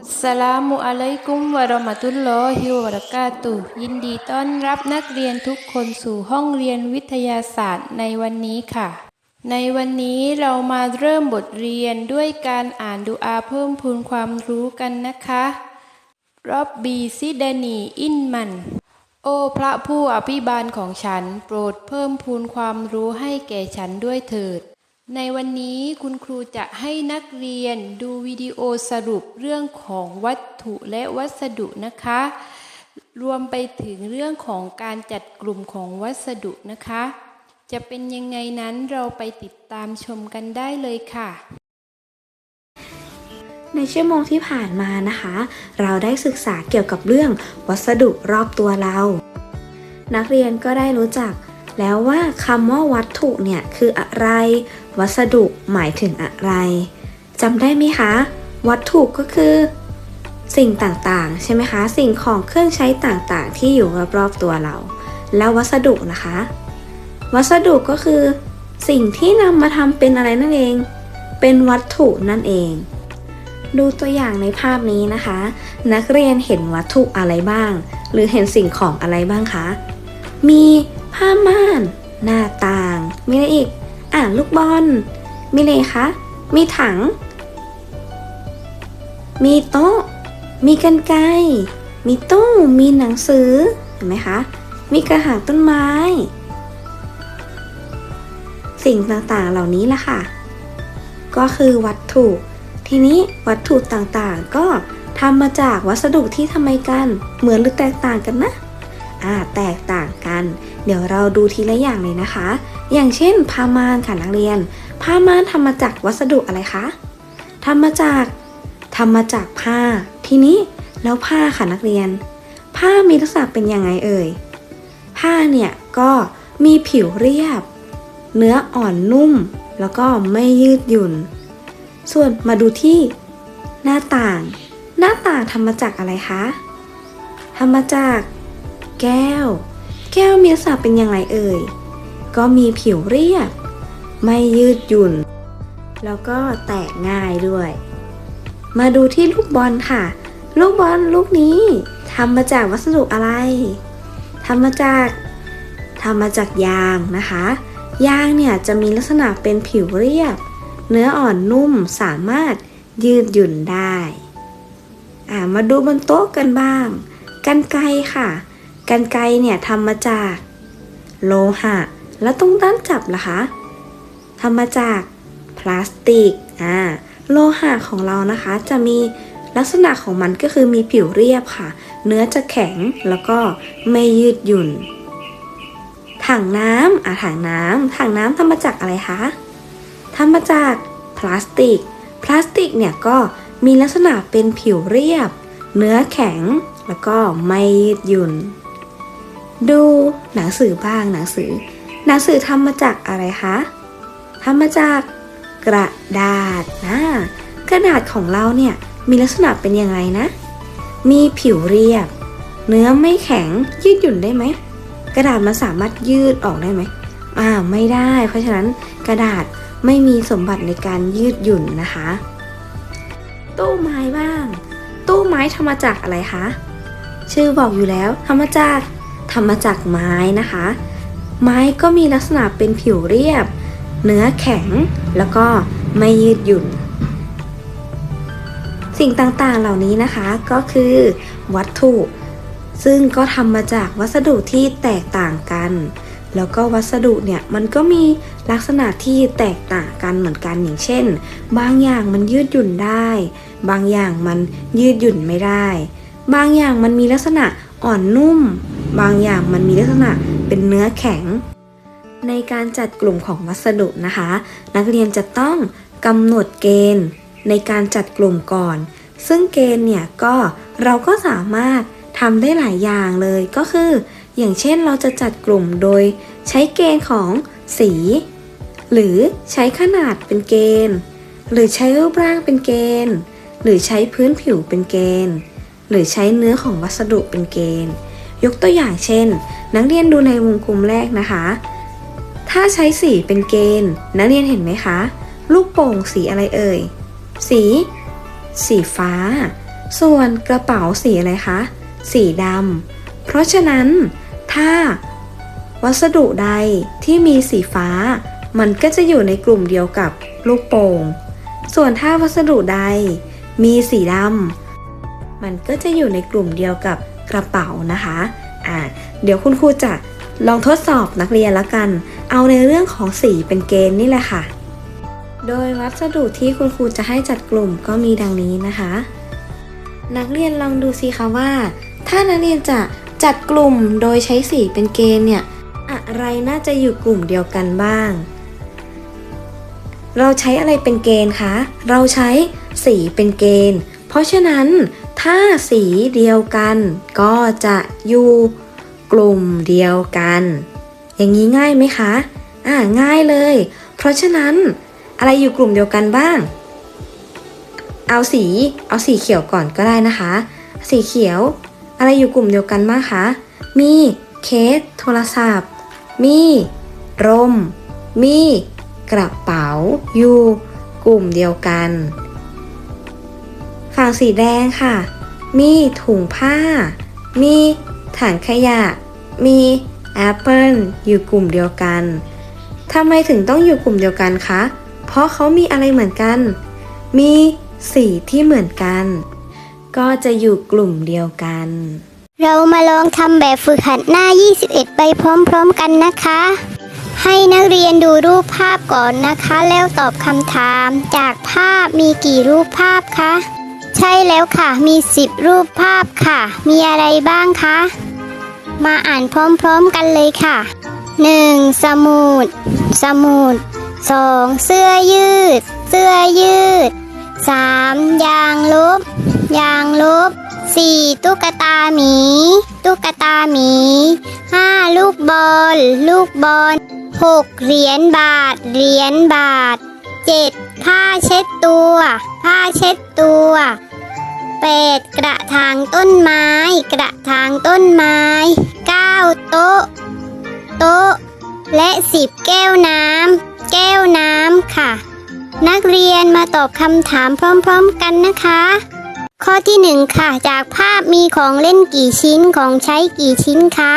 อัสสลามุอะลัยกุมวะราะมะตุลลอฮิวะบะเราะกาตุยินดีต้อนรับนักเรียนทุกคนสู่ห้องเรียนวิทยาศาสตร์ในวันนี้ค่ะ ในวันนี้เรามาเริ่มบทเรียนด้วยการอ่านดูอาเพิ่มพูนความรู้กันนะคะรอบบีซิดานีอินมัน โอ้พระผู้อภิบาลของฉัน โปรดเพิ่มพูนความรู้ให้แก่ฉันด้วยเถิด ในวันนี้คุณครูจะให้นักเรียนดูวิดีโอสรุปเรื่องของวัตถุและวัสดุนะคะ รวมไปถึงเรื่องของการจัดกลุ่มของวัสดุนะคะ จะเป็นยังไงนั้นเราไปติดตามชมกันได้เลยค่ะ ในชั่วโมงที่ผ่านมานะคะ เราได้ศึกษาเกี่ยวกับเรื่องวัสดุรอบตัวเรา นักเรียนก็ได้รู้จัก แล้วว่าคำว่าวัตถุเนี่ยคืออะไร วัสดุหมายถึงอะไรจำได้ไหมคะ วัตถุก็คือ สิ่งต่างๆ ใช่ไหมคะ สิ่งของเครื่องใช้ต่างๆ ที่อยู่รอบๆตัวเรา แล้ววัสดุนะคะ วัสดุก็คือ สิ่งที่นำมาทำเป็นอะไรนั่นเอง เป็นวัตถุนั่นเอง ดูตัวอย่างในภาพนี้นะคะ นักเรียนเห็นวัตถุอะไรบ้าง หรือเห็นสิ่งของอะไรบ้างคะ มีผ้าม่าน หน้าต่าง มีอะไรอีก อ่าลูกบอล มีอะไรคะ มีถัง มีโต๊ะ มีกันไกมีตู้ มีหนังสือ เห็นไหมคะ มีกระถางต้นไม้ สิ่งต่างๆเหล่านี้ล่ะค่ะ ก็คือวัตถุ ทีนี้วัตถุต่างๆ ก็ทำมาจากวัสดุที่ทำไมกัน เหมือนหรือแตกต่างกันนะ อ่า แตกต่างกัน เดี๋ยวเราดูทีละอย่างเลยนะคะ อย่างเช่นผ้าม่านค่ะนักเรียน ผ้าม่านทำมาจากวัสดุอะไรคะทำมาจากทำมาจากผ้า ทีนี้แล้วผ้าค่ะนักเรียน ผ้ามีลักษณะเป็นยังไงเอ่ย ผ้าเนี่ยก็มีผิวเรียบ เนื้ออ่อนนุ่ม แล้วก็ไม่ยืดหยุ่น ส่วนมาดูที่หน้าต่าง หน้าต่างทำมาจากอะไรคะทำมาจากแก้ว แก้วมีลักษณะเป็นอย่างไรเอ่ย ก็มีผิวเรียบ ไม่ยืดหยุ่น แล้วก็แตกง่ายด้วย มาดูที่ลูกบอลค่ะ ลูกบอลลูกนี้ทำมาจากวัสดุอะไรทำมาจากทำมาจากยางนะคะ ยางเนี่ยจะมีลักษณะเป็นผิวเรียบ เนื้ออ่อนนุ่มสามารถยืดหยุ่นได้ อ่ามาดูบนโต๊ะกันบ้าง กันไกรค่ะ กันไกเนี่ยทำมาจาก โลหะ แล้วตรงด้านจับล่ะคะทำมาจากพลาสติกอ่าโลหะของเรานะคะจะมีลักษณะของมันก็คือมีผิวเรียบค่ะ เนื้อจะแข็งแล้วก็ไม่ยืดหยุ่น ถังน้ำอ่าถังน้ำถังน้ำทำมาจากอะไรคะทำมาจากพลาสติก พลาสติกเนี่ยก็มีลักษณะเป็นผิวเรียบ เนื้อแข็งแล้วก็ไม่ยืดหยุ่น ดูหนังสือบ้างหนังสือ หนังสือทำมาจากอะไรคะทำมาจากกระดาษนะกระดาษของเราเนี่ยมีลักษณะเป็นยังไงนะ มีผิวเรียบ เนื้อไม่แข็งยืดหยุ่นได้ไหมกระดาษมันสามารถยืดออกได้ไหมอ่าไม่ได้ เพราะฉะนั้นกระดาษไม่มีสมบัติในการยืดหยุ่นนะคะ ตู้ไม้บ้าง ตู้ไม้ทำมาจากอะไรคะชื่อบอกอยู่แล้วทำมาจาก ทำมาจากไม้นะคะ ไม้ก็มีลักษณะเป็นผิวเรียบ เนื้อแข็งแล้วก็ไม่ยืดหยุ่น สิ่งต่างๆเหล่านี้นะคะก็คือวัตถุ ซึ่งก็ทำมาจากวัสดุที่แตกต่างกัน แล้วก็วัสดุเนี่ยมันก็มีลักษณะที่แตกต่างกันเหมือนกันอย่างเช่น บางอย่างมันยืดหยุ่นได้ บางอย่างมันยืดหยุ่นไม่ได้ บางอย่างมันมีลักษณะอ่อนนุ่ม บางอย่างมันมีลักษณะเป็นเนื้อแข็ง ในการจัดกลุ่มของวัสดุนะคะ นักเรียนจะต้องกำหนดเกณฑ์ในการจัดกลุ่มก่อน ซึ่งเกณฑ์เนี่ยก็เราก็สามารถทำได้หลายอย่างเลยก็คือ อย่างเช่นเราจะจัดกลุ่มโดยใช้เกณฑ์ของสี หรือใช้ขนาดเป็นเกณฑ์ หรือใช้รูปร่างเป็นเกณฑ์ หรือใช้พื้นผิวเป็นเกณฑ์ หรือใช้เนื้อของวัสดุเป็นเกณฑ์ ยกตัวอย่างเช่น นักเรียนดูในวงกลมแรกนะคะ ถ้าใช้สีเป็นเกณฑ์ นักเรียนเห็นไหมคะ ลูกโป่งสีอะไรเอ่ย สี สีฟ้า ส่วนกระเป๋าสีอะไรคะ สีดำ เพราะฉะนั้น ถ้า วัสดุใดที่มีสีฟ้า มันก็จะอยู่ในกลุ่มเดียวกับลูกโป่ง ส่วนถ้าวัสดุใดมีสีดำมันก็จะอยู่ในกลุ่มเดียวกับ กระเป๋านะคะอ่าเดี๋ยวคุณครูจะลองทดสอบนักเรียนละกัน เอาในเรื่องของสีเป็นเกณฑ์นี่แหละค่ะ โดยวัสดุที่คุณครูจะให้จัดกลุ่มก็มีดังนี้นะคะ นักเรียนลองดูสิคะว่า ถ้านักเรียนจะจัดกลุ่มโดยใช้สีเป็นเกณฑ์เนี่ย อะไรน่าจะอยู่กลุ่มเดียวกันบ้าง เราใช้อะไรเป็นเกณฑ์คะ เราใช้สีเป็นเกณฑ์ เพราะฉะนั้น ถ้าสีเดียวกัน ก็จะอยู่กลุ่มเดียวกัน อย่างนี้ง่ายไหมคะ อ่าง่ายเลย เพราะฉะนั้นอะไรอยู่กลุ่มเดียวกันบ้าง เอาสี เอาสีเขียวก่อนก็ได้นะคะ สีเขียว อะไรอยู่กลุ่มเดียวกันบ้างคะ มีเคสโทรศัพท์ มีร่ม มีกระเป๋าอยู่กลุ่มเดียวกัน ฝั่งสีแดงค่ะ มีถุงผ้า มีถังขยะ มีแอปเปิลอยู่กลุ่มเดียวกันทำไมถึงต้องอยู่กลุ่มเดียวกันคะ เพราะเขามีอะไรเหมือนกัน มีสีที่เหมือนกัน ก็จะอยู่กลุ่มเดียวกัน เรามาลองทำแบบฝึกหัดหน้า 21 ไปพร้อมๆกันนะคะ ให้นักเรียนดูรูปภาพก่อนนะคะ แล้วตอบคำถาม จากภาพมีกี่รูปภาพคะ ใช่แล้วค่ะ มี 10 รูปภาพค่ะ มีอะไรบ้างคะ มาอ่านพร้อมๆกันเลยค่ะ 1. สมุด สมุด 2. เสื้อยืด เสื้อยืด 3. ยางลบ ยางลบ 4. ตุ๊กตาหมี ตุ๊กตาหมี 5. ลูกบอล ลูกบอล 6. เหรียญบาท เหรียญบาท 7. ผ้าเช็ดตัว ผ้าเช็ดตัว 8. กระถางต้นไม้ กระถางต้นไม้ 9. โต๊ะ โต๊ะ และ 10 แก้วน้ำแก้วน้ำค่ะ นักเรียนมาตอบคำถามพร้อมๆกันนะคะ ข้อที่หนึ่งค่ะ จากภาพมีของเล่นกี่ชิ้นของใช้กี่ชิ้นคะ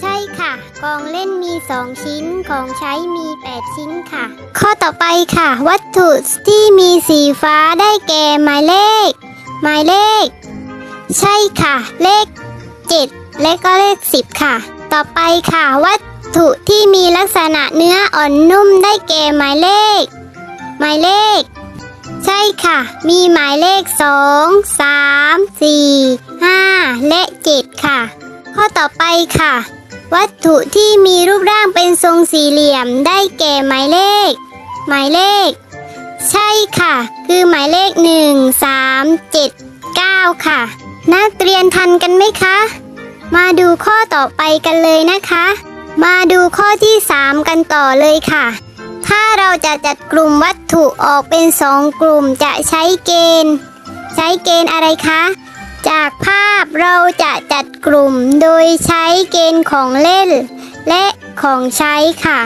ใช่ค่ะของเล่นมี 2 ชิ้น ของใช้มี 8 ชิ้นค่ะ ข้อต่อไปค่ะ วัตถุที่มีสีฟ้าได้แก่หมายเลข หมายเลข ใช่ค่ะ เลข 7 และก็เลข 10 ค่ะ ต่อไปค่ะ วัตถุที่มีลักษณะเนื้ออ่อนนุ่มได้แก่หมายเลข หมายเลข ใช่ค่ะ มีหมายเลข 2 3 4 5 และ 7 ค่ะ ข้อต่อไปค่ะ วัตถุที่มีรูปร่างเป็นทรงสี่เหลี่ยมได้แก่หมายเลข หมายเลข ใช่ค่ะ คือหมายเลข 1 3 7 9 ค่ะ นักเรียนทันกันไหมคะ มาดูข้อต่อไปกันเลยนะคะ มาดูข้อที่ 3 กันต่อเลยค่ะ ถ้าเราจะจัดกลุ่มวัตถุออกเป็นสองกลุ่มจะใช้เกณฑ์ ใช้เกณฑ์อะไรคะ จากภาพเราจะจัดกลุ่มโดยใช้เกณฑ์ของเล่น และของใช้ค่ะ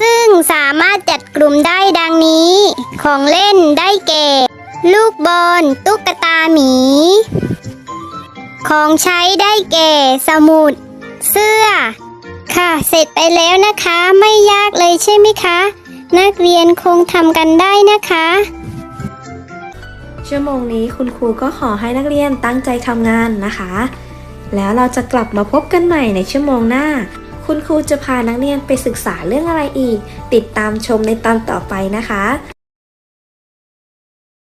ซึ่งสามารถจัด กลุ่มได้ดังนี้ ของเล่นได้แก่ ลูกบอลตุ๊กตาหมี ของใช้ได้แก่ สมุด เสื้อ ค่ะเสร็จไปแล้วนะคะไม่ยากเลยใช่ไหมคะ นักเรียนคงทำกันได้นะคะ ชั่วโมงนี้คุณครูก็ขอให้นักเรียนตั้งใจทำงานนะคะ แล้วเราจะกลับมาพบกันใหม่ในชั่วโมงหน้า คุณครูจะพานักเรียนไปศึกษาเรื่องอะไรอีก ติดตามชมในตอนต่อไปนะคะ